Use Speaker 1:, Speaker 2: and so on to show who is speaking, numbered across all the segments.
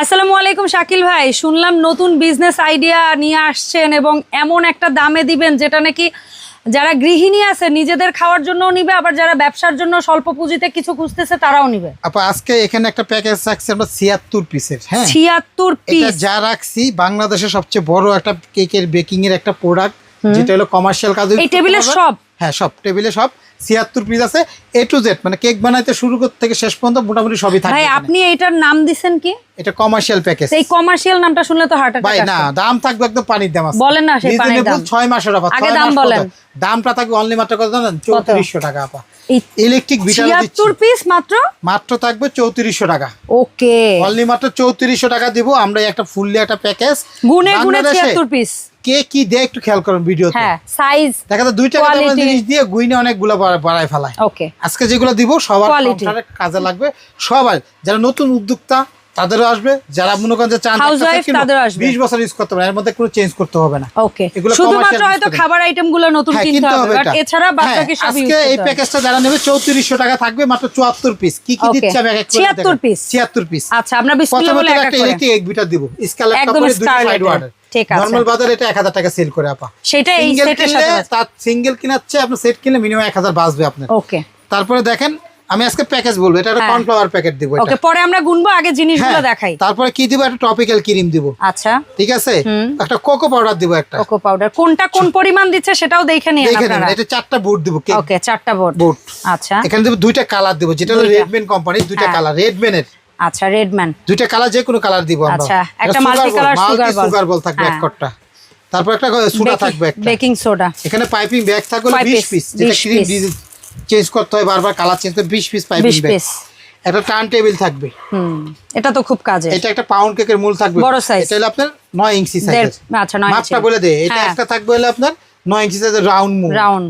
Speaker 1: আসসালামু আলাইকুম শাকিল ভাই। শুনলাম নতুন বিজনেস আইডিয়া নিয়ে আসছেন এবং এমন একটা দামে দিবেন যেটা নাকি যারা গৃহিণী আছে নিজেদের খাওয়ার জন্য নিবে আবার যারা ব্যবসার জন্য স্বল্প পুঁজিতে কিছু খুঁজতেছে তারাও নিবে।
Speaker 2: আপা আজকে এখানে একটা প্যাকেজ রাখছি আমরা ছিয়াত্তর পিসের হ্যাঁ?
Speaker 1: ছিয়াত্তর
Speaker 2: এটা
Speaker 1: পিস
Speaker 2: যা রাখছি বাংলাদেশের সবচেয়ে বড় একটা কেকের বেকিং এর একটা প্রোডাক্ট যেটা হলো কমার্শিয়াল কাজ
Speaker 1: এই টেবিলে সব?
Speaker 2: হ্যাঁ সব টেবিলে সব। ছিয়াত্তর পিস আছে এ টু জেড মানে কেক বানাইতে শুরু থেকে শেষ পর্যন্ত মোটামুটি সবই থাকবে
Speaker 1: ভাই আপনি এটার নাম দিছেন কি?
Speaker 2: এটা কমার্শিয়াল প্যাকেজ
Speaker 1: এই কমার্শিয়াল নামটা শুনলে তো হার্ট
Speaker 2: ভাই না দাম থাকবে একদম পানির দাম আছে।
Speaker 1: বলেন না সেই পানির দাম।
Speaker 2: ছয় মাসের অফার
Speaker 1: আগে দাম বলেন।
Speaker 2: দামটা থাকবে অনলি মাত্র কত জানেন? চৌত্রিশশো টাকা আপা। ইলেকট্রিক বিটার দিচ্ছি।
Speaker 1: ছিয়াত্তর পিস মাত্র?
Speaker 2: মাত্র থাকবে চৌত্রিশশো টাকা।
Speaker 1: ওকে
Speaker 2: অনলি মাত্র চৌত্রিশশো টাকা দিব আমরা একটা ফুললি একটা প্যাকেজ
Speaker 1: গুনে গুনে ছিয়াত্তর পিস
Speaker 2: কে কি দেয় একটু খেয়াল করুন ভিডিওতে।
Speaker 1: হ্যাঁ সাইজ
Speaker 2: দেখা যায় দুই টাকা দামের জিনিস দিয়ে গুইনে অনেকগুলো বাড়া- বাড়ায় ফেলায়।
Speaker 1: ওকে
Speaker 2: আজকে যেগুলো দিব সবার। কাজে লাগবে। সবার যারা নতুন উদ্যোক্তা তাদেরও আসবে যারা মনে করেন যে চান
Speaker 1: আসবে।
Speaker 2: বিশ বছর ইউজ করতে পারে এর মধ্যে কোনো চেঞ্জ করতে হবে না।
Speaker 1: ওকে শুধুমাত্র হয়তো খাবার আইটেমগুলো নতুন
Speaker 2: হ্যাঁ,
Speaker 1: কিনতে হবে বাট এছাড়া
Speaker 2: হ্যাঁ,
Speaker 1: বাকি সব
Speaker 2: আজকে এই প্যাকেজটা যারা নেবে চৌত্রিশশো টাকা থাকবে মাত্র চুয়াত্তর পিস কি কি দিচ্ছে আমি এক এক করে
Speaker 1: 76
Speaker 2: দেখাই।
Speaker 1: piece।
Speaker 2: 76 পিস
Speaker 1: আচ্ছা আমরা বিসমিল্লাহ বলে এক এক
Speaker 2: একটা ইলেকট্রিক এক বিটার দিব। কাপড়ে দুটো সাইড ওয়ার্ডার
Speaker 1: ঠিক আছে।
Speaker 2: নরমাল বাজারে এটা 1000 টাকা সেল করে আপা।
Speaker 1: সেটা এই সেটের সাথে
Speaker 2: তার সিঙ্গেল কিনাচ্ছে আপনি সেট কিনলে মিনিমাম 1000 বাঁচবে আপনার।
Speaker 1: ওকে
Speaker 2: তারপরে দেখেন আমি আজকে প্যাকেজ বলব এটা একটা। কর্নফ্লাওয়ার প্যাকেট দিব
Speaker 1: ওকে পরে আমরা গুনবো আগে জিনিসগুলো
Speaker 2: হ্যাঁ,
Speaker 1: দেখাই।
Speaker 2: তারপরে কি দিব? একটা টপিক্যাল ক্রিম দিব।
Speaker 1: আচ্ছা।
Speaker 2: ঠিক আছে? একটা কোকো পাউডার দিব একটা।
Speaker 1: কোকো পাউডার কোনটা কোন পরিমাণ দিচ্ছে সেটাও দেখে নিন আপনারা।
Speaker 2: এটা চারটা বুট দিব কেক
Speaker 1: ওকে চারটা বোর্ড
Speaker 2: বুট
Speaker 1: আচ্ছা।
Speaker 2: এখানে দিব দুইটা কালার দিব যেটা হলো। রেডম্যান কোম্পানি দুইটা। কালার রেডম্যানের
Speaker 1: আচ্ছা রেডম্যান
Speaker 2: দুইটা কালার যে কোনো কালার দিব আমরা।
Speaker 1: আচ্ছা, একটা multi colour sugar ball।
Speaker 2: Sugar ball থাকবে এক। কটটা তারপর একটা সুডা থাকবে একটা।
Speaker 1: বেকিং সোডা
Speaker 2: এখানে পাইপিং ব্যাগ থাকবে 20 পিস যেটা ক্রিম। চেঞ্জ করতে হয় বারবার কালার চেঞ্জ করতে 20 পিস পাইপিং
Speaker 1: 20
Speaker 2: ব্যাগ একটা টার্ন টেবিল থাকবে।
Speaker 1: হুম এটা তো খুব কাজে
Speaker 2: এটা একটা পাউন্ড কেকের মূল থাকবে।
Speaker 1: বড় সাইজ
Speaker 2: এটা হলো আপনার 9 ইঞ্চি সাইজের
Speaker 1: দেড়- আচ্ছা, নয়
Speaker 2: মাপটা বলে দে। এটা
Speaker 1: হ্যাঁ।
Speaker 2: একটা থাকবে হলো আপনার 9 ইঞ্চি সাইজের রাউন্ড মূল
Speaker 1: রাউন্ড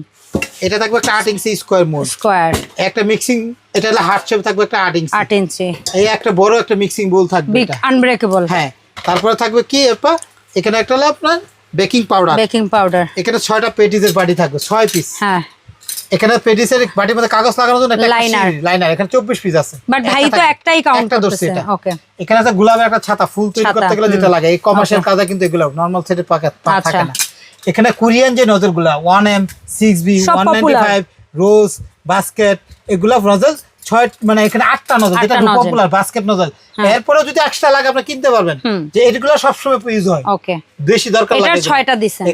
Speaker 2: এটা থাকবে একটা 8 ইঞ্চি স্কয়ার মূল
Speaker 1: স্কোয়ার
Speaker 2: একটা মিক্সিং এটা হলো হার্ট শেপ থাকবে একটা 8 ইঞ্চি
Speaker 1: আট ইঞ্চি
Speaker 2: এই একটা বড় একটা মিক্সিং বোল থাকবে এটা।
Speaker 1: আনব্রেকেবল
Speaker 2: হ্যাঁ। তারপরে থাকবে কি? আপা এখানে একটা হলো আপনার বেকিং পাউডার
Speaker 1: বেকিং পাউডার
Speaker 2: এখানে ছয়টা পেটিসের বাটি থাকবে ছয় পিস
Speaker 1: হ্যাঁ।
Speaker 2: এখানে পেডিসের বাটির মধ্যে কাগজ লাগানোর জন্য একটা
Speaker 1: লাইনার
Speaker 2: লাইনার এখানে চব্বিশ পিস আছে।
Speaker 1: বাট ভাই তো একটাই কাউন্ট করতেছে
Speaker 2: এটা।
Speaker 1: ওকে
Speaker 2: এখানে আছে গোলাপের একটা ছাতা ফুল তৈরি করতে গেলে যেটা লাগে। এই কমার্শিয়াল কাজে কিন্তু এগুলো নর্মাল সেটে পাকে
Speaker 1: আচ্ছা।
Speaker 2: থাকে না। এখানে কোরিয়ান যে নজলগুলা one M six B one
Speaker 1: popular।
Speaker 2: Five rose basket এগুলা নজল ছয় মানে এখানে আটটা নজল যেটা পপুলার বাস্কেট নজল এরপরেও যদি এক্সট্রা লাগে আপনি কিনতে পারবেন। যে এগুলো সবসময় ইউজ হয়। বেশি দরকার লাগে
Speaker 1: ছয়টা দিছেন।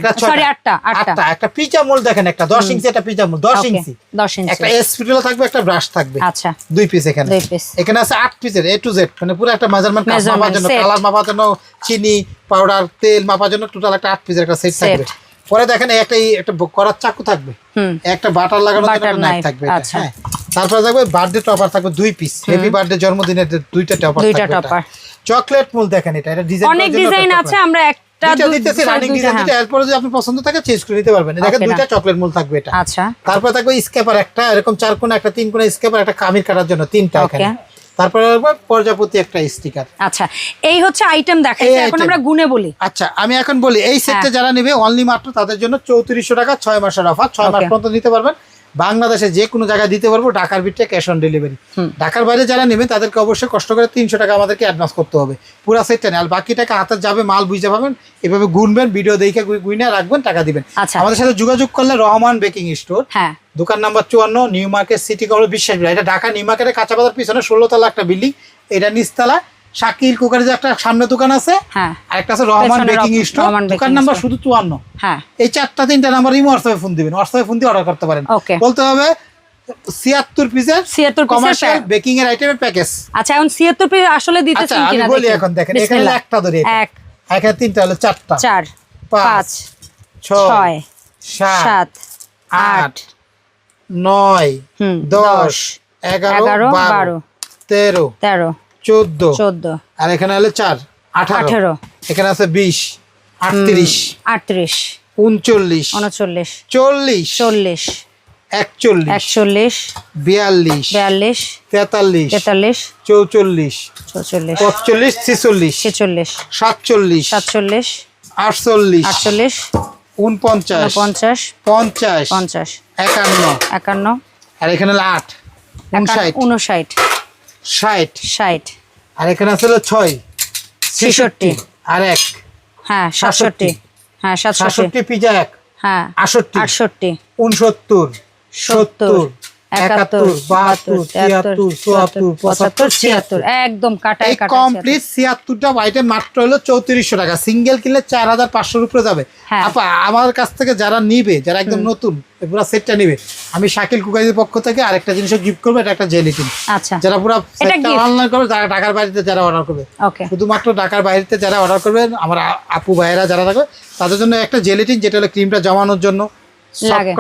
Speaker 1: আটটা, আটটা।
Speaker 2: একটা পিচা মোল দেখেন একটা দশ ইঞ্চি একটা পিচা মোল দশ
Speaker 1: Okay,
Speaker 2: ইঞ্চি
Speaker 1: দশ ইঞ্চি।
Speaker 2: একটা স্পিডুলা থাকবে একটা ব্রাশ থাকবে।
Speaker 1: আচ্ছা।
Speaker 2: দুই পিস এখানে।
Speaker 1: দুই piece।
Speaker 2: এখানে আছে আট পিসের এ টু জেড মানে পুরো একটা মেজারমেন্ট মাপার জন্য কালার মাপার জন্য চিনি পাউডার তেল মাপার জন্য টোটাল একটা আট পিসের একটা সেট থাকবে। পরে দেখেন একটা করার চাকু থাকবে। একটা বাটার লাগানোর জন্য নাইফ থাকবে
Speaker 1: আচ্ছা।
Speaker 2: হ্যাঁ। তারপরে থাকবে বার্থডে টপার থাকবে দুই পিস হ্যাপি বার্থডে জন্মদিনের দুইটা টপার
Speaker 1: দুইটা topper।
Speaker 2: চকলেট মূল দেখেন এটা এটা ডিজাইন
Speaker 1: অনেক ডিজাইন আছে আমরা একটা দুই-
Speaker 2: দিতেছি রানিং ডিজাইন। দুইটা এরপরে যদি আপনি পছন্দ থাকে চেঞ্জ করে নিতে পারবেন। দেখেন দুইটা চকলেট মূল থাকবে এটা।
Speaker 1: আচ্ছা।
Speaker 2: তারপরে থাকবে স্কেপার একটা এরকম চার কোণা একটা তিন কোণা স্কেপার একটা কামির কাটার জন্য তিনটা. এখানে। তারপরে প্রজাপতি একটা স্টিকার
Speaker 1: আচ্ছা এই হচ্ছে আইটেম দেখাইছে এখন আমরা গুনে বলি।
Speaker 2: আচ্ছা আমি এখন বলি এই সেটটা
Speaker 1: হ্যাঁ।
Speaker 2: যারা নেবে অনলি মাত্র তাদের জন্য চৌত্রিশশো টাকা ছয় মাসের অফার ছয় মাস পর্যন্ত নিতে পারবেন। বাংলাদেশে যে কোনো জায়গায় দিতে পারব ঢাকার ভিতরে ক্যাশ অন ডেলিভারি। ঢাকার বাইরে যারা নেবেন তাদেরকে অবশ্যই কষ্ট করে তিনশো টাকা আমাদেরকে অ্যাডভান্স করতে হবে। পুরো সেটটা নেই আর বাকি টাকা হাতে যাবে মাল বুঝতে পাবেন এভাবে গুনবেন ভিডিও দেখে গুইনে রাখবেন টাকা দিবেন।
Speaker 1: আচ্ছা।
Speaker 2: আমাদের সাথে যোগাযোগ করলে রহমান বেকিং স্টোর।
Speaker 1: হ্যাঁ।
Speaker 2: দোকান নাম্বার চুয়ান্ন নিউ মার্কেট সিটি কমপ্লেক্স বিশ্বাস। এটা ঢাকা নিউ মার্কেটের কাঁচা বাজার পিছনে ষোলো তলা একটা বিল্ডিং। এটা নিচতলা শাকিল কুকারের যে একটা সামনে দোকান আছে
Speaker 1: হ্যাঁ।
Speaker 2: আর একটা আছে রহমান বেকিং স্টোর দোকান নাম্বার শুধু চুয়ান্ন।
Speaker 1: হ্যাঁ।
Speaker 2: এই চারটা তিনটা নাম্বার ইমো হোয়াটসঅ্যাপে ফোন দিবেন। হোয়াটসঅ্যাপে ফোন দিয়ে অর্ডার করতে পারেন. বলতে হবে ছিয়াত্তর পিসের
Speaker 1: 76
Speaker 2: কমার্শিয়াল বেকিং এর আইটেমের প্যাকেজ
Speaker 1: আচ্ছা এখন ছিয়াত্তর পিস আসলে
Speaker 2: আচ্ছা
Speaker 1: দিতেছেন কিনা
Speaker 2: বলি এখন দেখেন এখানে একটা ধরে।
Speaker 1: এক
Speaker 2: এখানে তিনটা হলো চারটা।
Speaker 1: চার
Speaker 2: পাঁচ, ছয় সাত
Speaker 1: আট
Speaker 2: নয় দশ এগারো বারো তেরো
Speaker 1: তেরো
Speaker 2: চোদ্দ।
Speaker 1: চোদ্দ।
Speaker 2: আর এখানে হলো চার আঠারো। এখানে আছে বিশ আটত্রিশ
Speaker 1: আটত্রিশ।
Speaker 2: উনচল্লিশ
Speaker 1: উনচল্লিশ।
Speaker 2: চল্লিশ
Speaker 1: চল্লিশ।
Speaker 2: একচল্লিশ
Speaker 1: একচল্লিশ।
Speaker 2: বিয়াল্লিশ
Speaker 1: বিয়াল্লিশ।
Speaker 2: তেতাল্লিশ
Speaker 1: তেতাল্লিশ।
Speaker 2: চৌচল্লিশ
Speaker 1: চৌচল্লিশ।
Speaker 2: পঁচল্লিশ ছেচল্লিশ
Speaker 1: ছেচল্লিশ।
Speaker 2: সাতচল্লিশ
Speaker 1: সাতচল্লিশ।
Speaker 2: আটচল্লিশ
Speaker 1: আটচল্লিশ।
Speaker 2: উনপঞ্চাশ
Speaker 1: পঞ্চাশ
Speaker 2: পঞ্চাশ
Speaker 1: পঞ্চাশ।
Speaker 2: একান্ন।
Speaker 1: একান্ন।
Speaker 2: আর এখানে আট উনষাট।
Speaker 1: উনষাট।
Speaker 2: ষাট।
Speaker 1: ষাট।
Speaker 2: আর এখানে আছে হলো ছয়।
Speaker 1: ছেষট্টি।
Speaker 2: আর এক।
Speaker 1: হ্যাঁ সাতষট্টি। হ্যাঁ সাতষট্টি
Speaker 2: পিজা এক।
Speaker 1: হ্যাঁ
Speaker 2: আটষট্টি।
Speaker 1: আটষট্টি।
Speaker 2: উনসত্তর। সত্তর।
Speaker 1: একদম কাটায়
Speaker 2: কমপ্লিট ছিয়াত্তরটা আইটেম মাত্র হলো চৌত্রিশশো টাকা। সিঙ্গেল কিনলে চার হাজার পাঁচশোর উপরে যাবে।
Speaker 1: হ্যাঁ।
Speaker 2: আপা আমার কাছ থেকে যারা নিবে যারা একদম নতুন পুরো সেটটা নিবে আমি শাকিল কুকারির পক্ষ থেকে আরেকটা জিনিস গিফট করব এটা একটা জেলিটিন
Speaker 1: আচ্ছা।
Speaker 2: যারা পুরো অনলাইন করবে যারা ঢাকার বাইরেতে যারা অর্ডার করবে। শুধুমাত্র ঢাকার বাইরেতে যারা অর্ডার করবে আমার আপু ভাইয়েরা যারা থাকবে তাদের জন্য একটা জেলিটিন যেটা হলো ক্রিমটা জমানোর জন্য।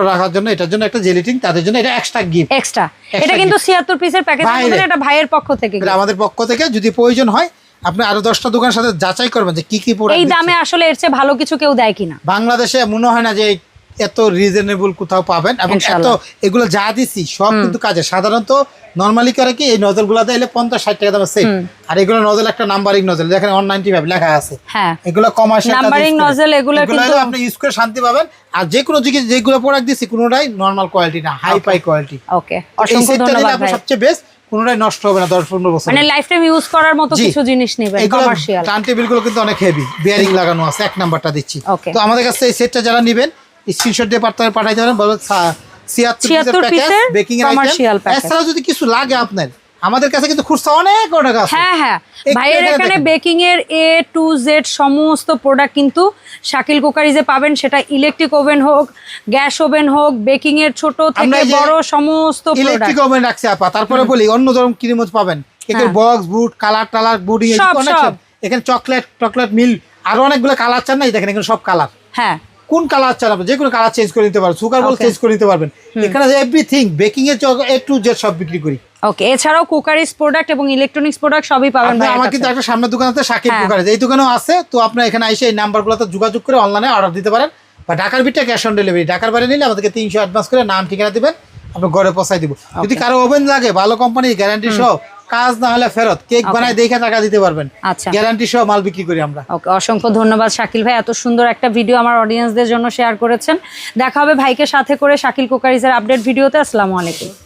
Speaker 2: রাখার জন্য এটার জন্য একটা তাদের জন্য এটা এক্সট্রা গিফট
Speaker 1: এক্সট্রা এটা কিন্তু ছিয়াত্তর পিসের প্যাকেজ এটা ভাইয়ের পক্ষ থেকে
Speaker 2: আমাদের পক্ষ থেকে যদি প্রয়োজন হয় আপনি আরও দশটা দোকানের সাথে যাচাই করবেন যে কি কি
Speaker 1: এই দামে আসলে এর চেয়ে ভালো কিছু কেউ দেয় কিনা।
Speaker 2: বাংলাদেশে মনে হয় না যে এত রিজনেবল কোথাও পাবেন এবং এত এগুলো যা দিছি সব কিন্তু কাজে। সাধারণত নর্মালি করে কি এই নজলগুলা দিলে পঞ্চাশ ষাট টাকা দামের সেট আর এগুলো নজল একটা নাম্বারিং নজল যেখানে ওয়ান নাইনটি ফাইভ লেখা আছে।
Speaker 1: হ্যাঁ।
Speaker 2: এগুলো কমার্শিয়াল
Speaker 1: Numbering nozzle এগুলো কিন্তু-
Speaker 2: আপনি ইউজ করে শান্তি পাবেন। আর যে কোনো দিকে যেগুলো প্রোডাক্ট দিচ্ছি কোনোটাই নর্মাল কোয়ালিটি না হাই ফাই কোয়ালিটি
Speaker 1: ওকে অসংখ্য ধন্যবাদ
Speaker 2: সবচেয়ে বেস্ট কোনোটাই নষ্ট হবে না দশ পনেরো বছর।
Speaker 1: মানে লাইফ টাইম ইউজ করার মতো কিছু জিনিস নেবেন কমার্শিয়াল
Speaker 2: টার্ন টেবিলগুলো কিন্তু অনেক হেভি বিয়ারিং লাগানো আছে এক নাম্বারটা দিচ্ছি। তো আমাদের কাছে এই সেটটা যারা নেবেন স্ক্রিনশট দিয়ে পাঠাতে পাঠাইতে পারেন বলবেন ছিয়াত্তর
Speaker 1: পিসের
Speaker 2: বেকিং
Speaker 1: commercial package।
Speaker 2: এছাড়া যদি কিছু লাগে আপনার আমাদের কাছে কিন্তু খুচরা অনেক আছে।
Speaker 1: হ্যাঁ হ্যাঁ। ভাইয়ের
Speaker 2: এখানে
Speaker 1: বেকিং এর এ টু জেড সমস্ত প্রোডাক্ট কিন্তু শাকিল কুকারিজে পাবেন সেটা ইলেকট্রিক ওভেন হোক গ্যাস ওভেন হোক বেকিং এর ছোট থেকে বড় সমস্ত
Speaker 2: ইলেকট্রিক ওভেন রাখছি আপা। তারপরে বলি অন্য ধরুন ক্রিমজ পাবেন। কেকের। বক্স বুট কালার টালার বুডিং। এখানে চকলেট চকলেট মিল আরও অনেকগুলো কালার চান না? দেখেন এখানে সব কালার
Speaker 1: হ্যাঁ।
Speaker 2: কোন কালার চান আপনি যে কোনো কালার চেঞ্জ করে নিতে পারবেন সুগার বল চেঞ্জ করে নিতে পারবেন। এখানে এভরিথিং বেকিং এর এ টু জেড সব বিক্রি করি।
Speaker 1: ওকে এছাড়াও কুকারিজ প্রোডাক্ট এবং ইলেকট্রনিক্স প্রোডাক্ট সবই পাবেন ভাইয়ের
Speaker 2: আমার কিন্তু একটা সামনের দোকান আছে শাকিব
Speaker 1: হ্যাঁ।
Speaker 2: কুকারে এই দোকানেও আছে তো আপনার এখানে এসে এই নাম্বারগুলোতে যোগাযোগ করে অনলাইনে অর্ডার দিতে পারেন। বা ঢাকার বিটটা ক্যাশ অন ডেলিভারি ঢাকার বাইরে নিলে আমাদেরকে তিনশো অ্যাডভান্স করে নাম ঠিকানা দিবেন আপনি ঘরে পৌঁছাই দিব। যদি কারও ওভেন লাগে ভালো কোম্পানি গ্যারান্টি সহ কাজ না হলে ফেরত। কেক বানায় দেখে টাকা দিতে পারবেন।
Speaker 1: আচ্ছা।
Speaker 2: গ্যারান্টি সহ মাল বিক্রি করি আমরা।
Speaker 1: ওকে অসংখ্য ধন্যবাদ শাকিল ভাই এত সুন্দর একটা ভিডিও আমার অডিয়েন্সদের জন্য শেয়ার করেছেন। দেখা হবে ভাইকে সাথে করে শাকিল কুকারিজের আপডেট ভিডিওতে আসসালামু আলাইকুম।